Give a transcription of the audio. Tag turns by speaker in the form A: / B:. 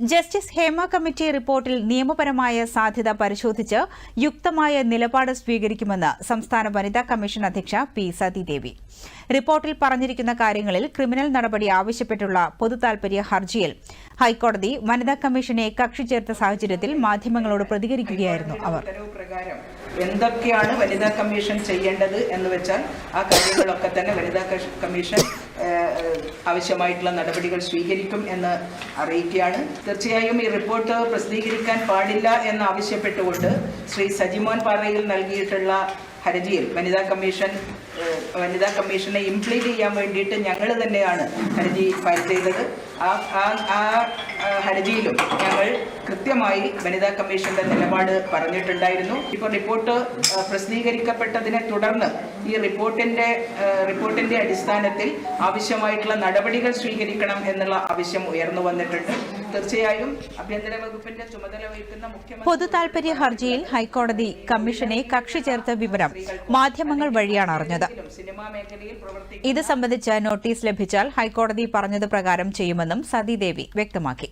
A: Justice Hema committee റിപ്പോർട്ടിൽ നിയമപരമായ സാധ്യത പരിശോധിച്ച് യുക്തമായ നിലപാട് സ്വീകരിക്കുമെന്ന് സംസ്ഥാന വനിതാ കമ്മീഷൻ അധ്യക്ഷ പി സതീദേവി. റിപ്പോർട്ടിൽ പറഞ്ഞിരിക്കുന്ന കാര്യങ്ങളിൽ ക്രിമിനൽ നടപടി ആവശ്യപ്പെട്ടുള്ള പൊതുതാൽപര്യ ഹർജിയിൽ ഹൈക്കോടതി വനിതാ കമ്മീഷനെ കക്ഷി ചേർത്ത സാഹചര്യത്തിൽ മാധ്യമങ്ങളോട് പ്രതികരിക്കുകയായിരുന്നു അവർ.
B: എന്തൊക്കെയാണ് വനിതാ കമ്മീഷൻ ചെയ്യേണ്ടത് എന്ന് വെച്ചാൽ ആ കാര്യങ്ങളൊക്കെ തന്നെ വനിതാ കമ്മീഷൻ ആവശ്യമായിട്ടുള്ള നടപടികൾ സ്വീകരിക്കും എന്ന് അറിയിക്കുകയാണ്. തീർച്ചയായും ഈ റിപ്പോർട്ട് പ്രസിദ്ധീകരിക്കാൻ പാടില്ല എന്ന് ആവശ്യപ്പെട്ടുകൊണ്ട് ശ്രീ സജിമോൻ പാറയിൽ നൽകിയിട്ടുള്ള ഹർജിയിൽ വനിതാ കമ്മീഷൻ വനിതാ കമ്മീഷനെ ഇംപ്ലീറ്റ് ചെയ്യാൻ വേണ്ടിയിട്ട് ഞങ്ങൾ തന്നെയാണ് ഹർജി ഫയൽ ചെയ്തത്. ആ ആ- ഹർജിയിലും ഞങ്ങൾ കൃത്യമായി വനിതാ കമ്മീഷന്റെ നിലപാട് പറഞ്ഞിട്ടുണ്ടായിരുന്നു. ഇപ്പോൾ റിപ്പോർട്ട് പ്രസിദ്ധീകരിക്കപ്പെട്ടതിനെ തുടർന്ന് ഈ റിപ്പോർട്ടിന്റെ റിപ്പോർട്ടിന്റെ അടിസ്ഥാനത്തിൽ ആവശ്യമായിട്ടുള്ള നടപടികൾ സ്വീകരിക്കണം എന്നുള്ള ആവശ്യം ഉയർന്നു വന്നിട്ടുണ്ട്. തീർച്ചയായും ആഭ്യന്തര വകുപ്പിന്റെ ചുമതല വഹിക്കുന്ന മുഖ്യമന്ത്രി
A: പൊതുതാൽപര്യ ഹർജിയിൽ ഹൈക്കോടതി കമ്മീഷനെ കക്ഷി ചേർത്ത വിവരം മാധ്യമങ്ങൾ വഴിയാണ് അറിഞ്ഞത്. ഇത് സംബന്ധിച്ച് നോട്ടീസ് ലഭിച്ചാൽ ഹൈക്കോടതി പറഞ്ഞത് പ്രകാരം ചെയ്യുമെന്നും സതീദേവി വ്യക്തമാക്കി.